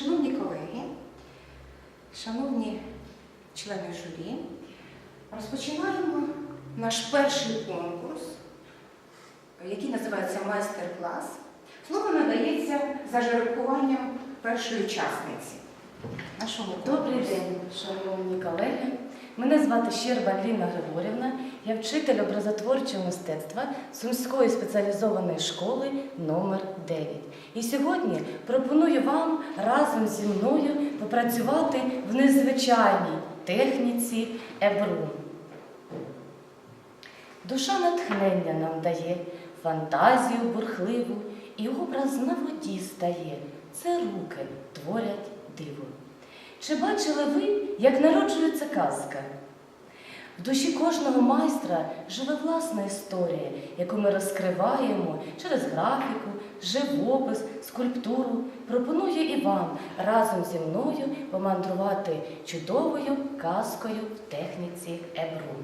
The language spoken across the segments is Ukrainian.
Шановні колеги, шановні члени журі, розпочинаємо наш перший конкурс, який називається майстер-клас. Слово надається за жеребкуванням першої учасниці нашого Добрий день, шановні колеги. Мене звати Щерба Ліна Григорівна, я вчитель образотворчого мистецтва Сумської спеціалізованої школи номер 9 І сьогодні пропоную вам разом зі мною попрацювати в незвичайній техніці ебру. Душа натхнення нам дає, фантазію бурхливу, і образ на воді стає. Це руки творять диво. Чи бачили ви, як народжується казка? В душі кожного майстра живе власна історія, яку ми розкриваємо через графіку, живопис, скульптуру. Пропоную і вам разом зі мною помандрувати чудовою казкою в техніці ебру.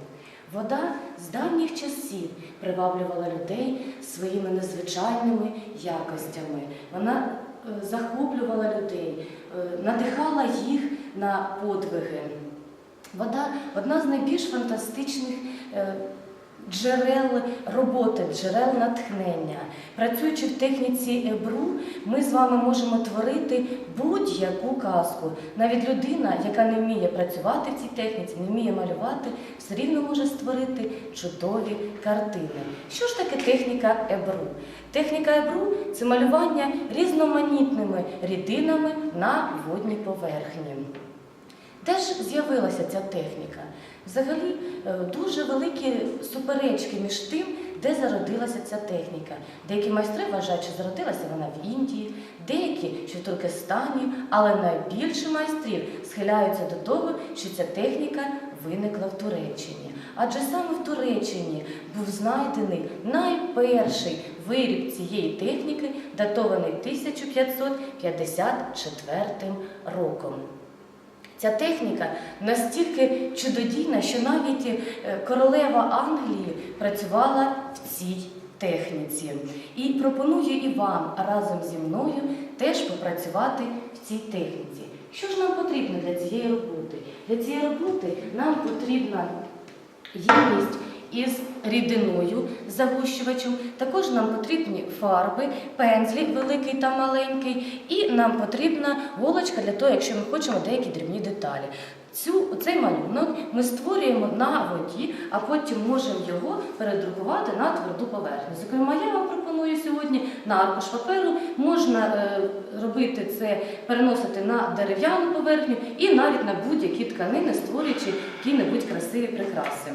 Вода з давніх часів приваблювала людей своїми незвичайними якостями. Вона е, захоплювала людей, е, надихала їх на подвиги. Вода одна з найбільш фантастичних е, джерел роботи, джерел натхнення. Працюючи в техніці ебру, ми з вами можемо творити будь-яку казку. Навіть людина, яка не вміє працювати в цій техніці, не вміє малювати, все рівно може створити чудові картини. Що ж таке техніка ебру? Техніка ебру це малювання різноманітними рідинами на водній поверхні. Де ж з'явилася ця техніка? Взагалі е, дуже великі суперечки між тим, де зародилася ця техніка. Деякі майстри вважають, що зародилася вона в Індії, деякі, що в Туркестані, але найбільше майстрів схиляються до того, що ця техніка виникла в Туреччині. Адже саме в Туреччині був знайдений найперший виріб цієї техніки, датований 1554 роком. Ця техніка настільки чудодійна, що навіть е, королева Англії працювала в цій техніці. І пропоную і вам разом зі мною теж попрацювати в цій техніці. Що ж нам потрібно для цієї роботи? Для цієї роботи нам потрібна ємність із рідиною загущувачем. Також нам потрібні фарби, пензлі великий та маленький, і нам потрібна голочка для того, якщо ми хочемо деякі дрібні деталі. Цю, цей малюнок ми створюємо на воді, а потім можемо його передрукувати на тверду поверхню. Зокрема, я вам пропоную сьогодні на аркуш паперу можна е, робити це, переносити на дерев'яну поверхню і навіть на будь-які тканини, створюючи які-небудь красиві прикраси.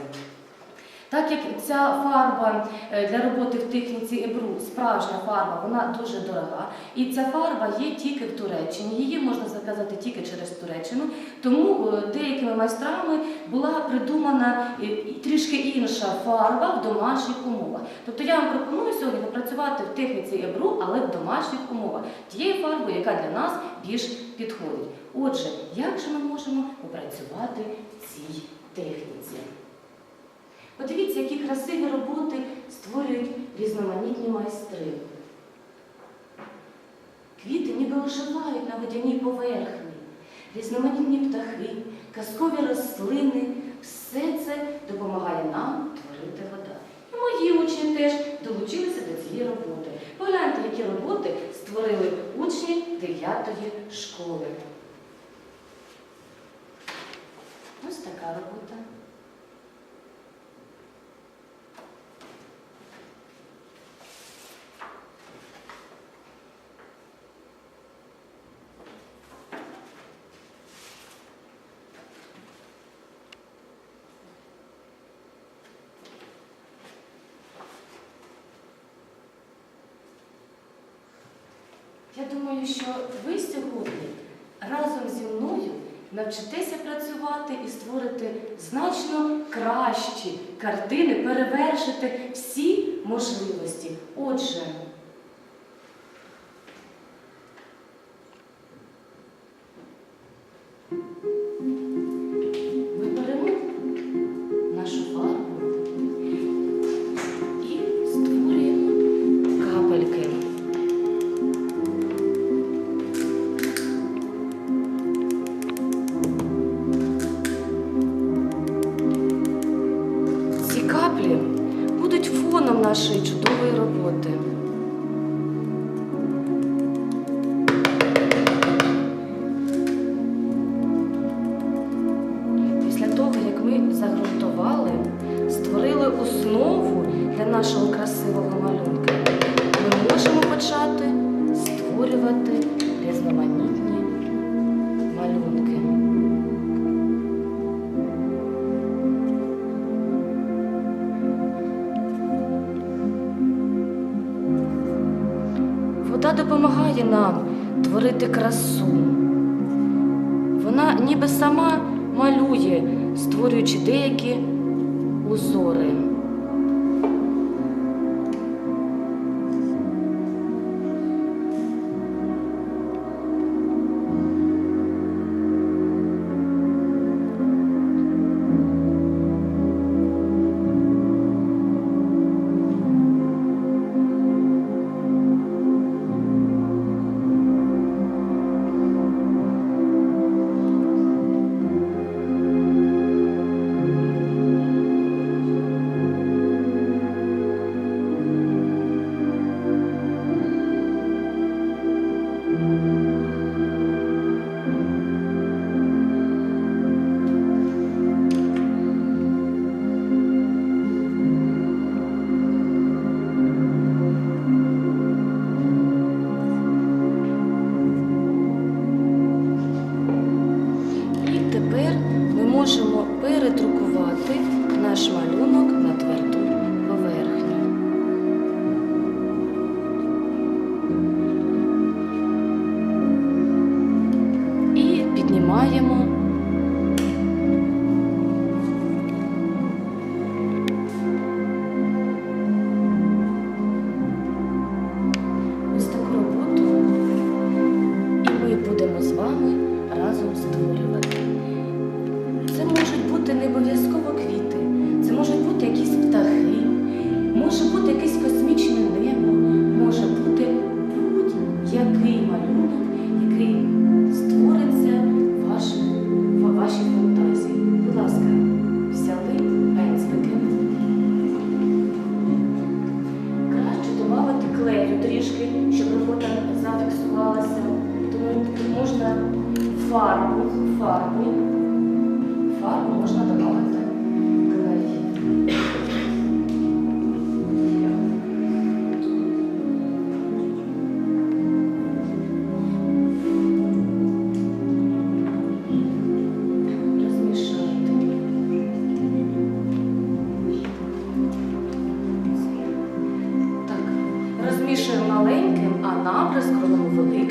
Так як ця фарба е, для роботи в техніці ебру, справжня фарба, вона дуже дорога. І ця фарба є тільки в Туреччині. Її можна заказати тільки через Туреччину. Тому е, деякими майстрами була придумана е, трішки інша фарба в домашніх умовах. Тобто я вам пропоную сьогодні попрацювати в техніці ебру, але в домашніх умовах, тією фарбою, яка для нас більш підходить. Отже, як же ми можемо попрацювати в цій техніці? Подивіться, які красиві роботи створюють різноманітні майстри. Квіти ніби оживають на водяній поверхні, різноманітні птахи, казкові рослини. Все це допомагає нам творити вода. І мої учні теж долучилися до цієї роботи. Погляньте, які роботи створили учні 9 школи. Ось така робота. Я думаю, що ви сьогодні разом зі мною навчитеся працювати і створити значно кращі картини, перевершити всі можливості. Отже, нашої чудової роботи. Вода допомагає нам творити красу. Вона ніби сама малює, створюючи деякі узори.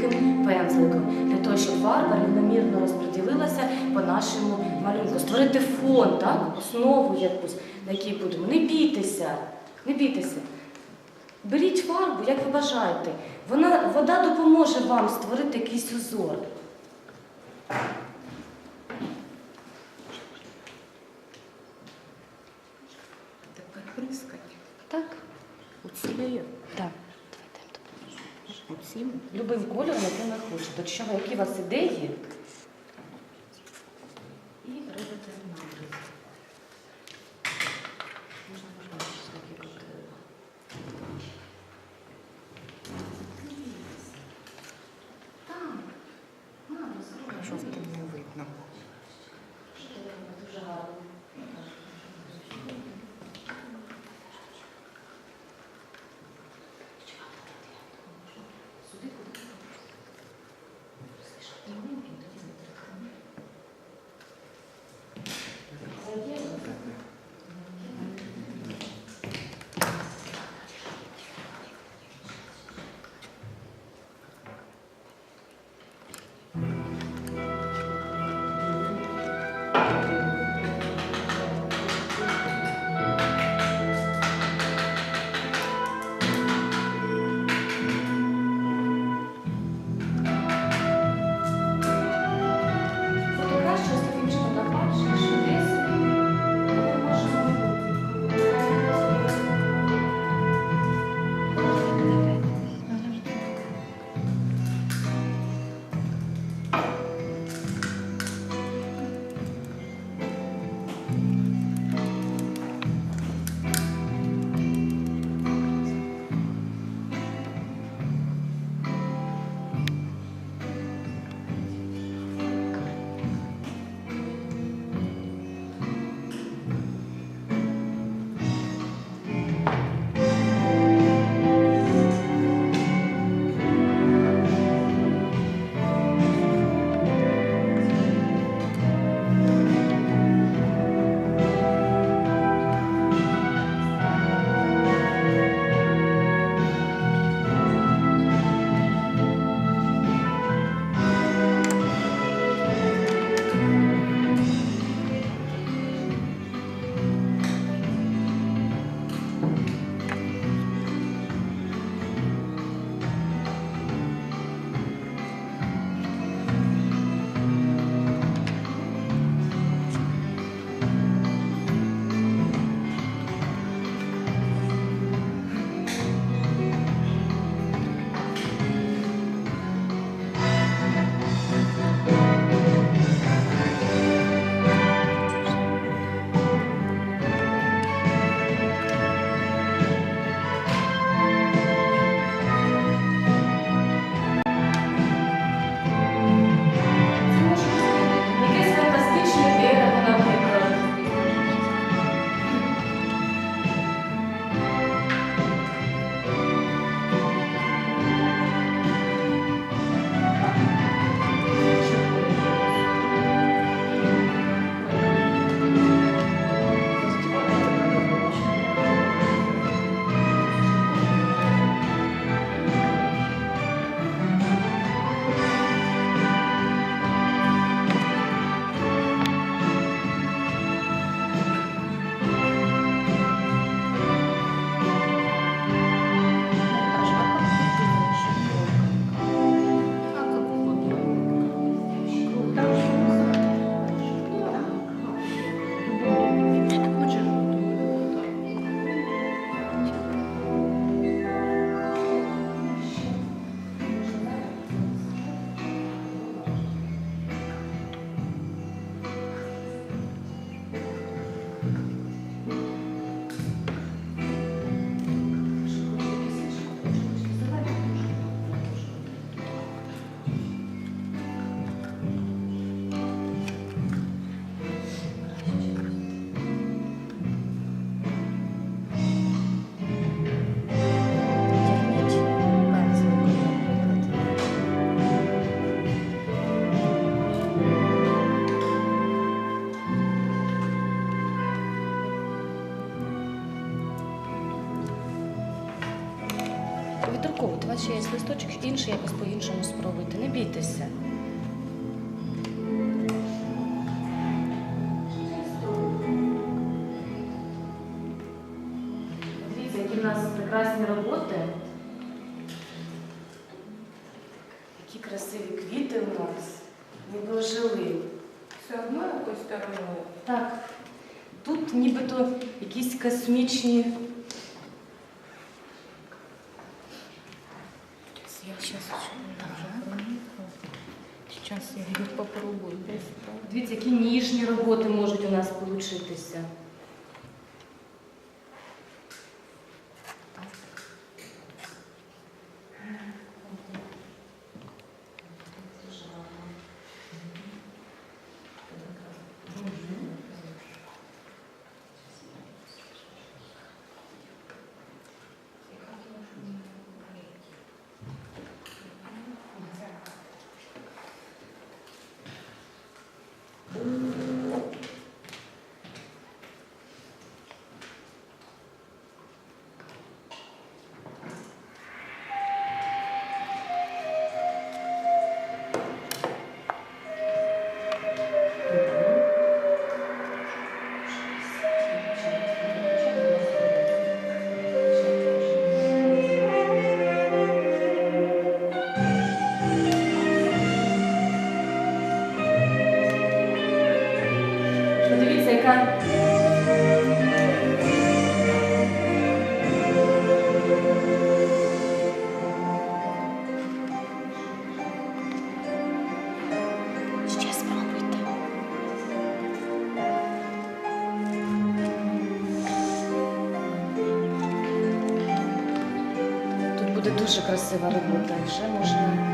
Великим пензликом, для того, щоб фарба рівномірно розподілилася по нашому малюнку. Створити фон, так? основу якусь, на якій будемо. Не бійтеся, не бійтеся. Беріть фарбу, як ви бажаєте. Вона, вода допоможе вам створити якийсь узор. Тепер прискать. Так? Оцією. Так. Оцім. Любим кольором, який ви хочете. Ви- які у вас ідеї, листочок, інший якось по-іншому спробуйте. Не бійтеся. Дивіться, які в нас прекрасні роботи. Які красиві квіти у нас. Ніби ожили. Все одно якоюсь стороною. Так, тут нібито якісь космічні. Сейчас я попробую. Дивіться, які ніжні роботи можуть у нас получитися. Ще спробуйте. Тут буде дуже красива робота, вже можна.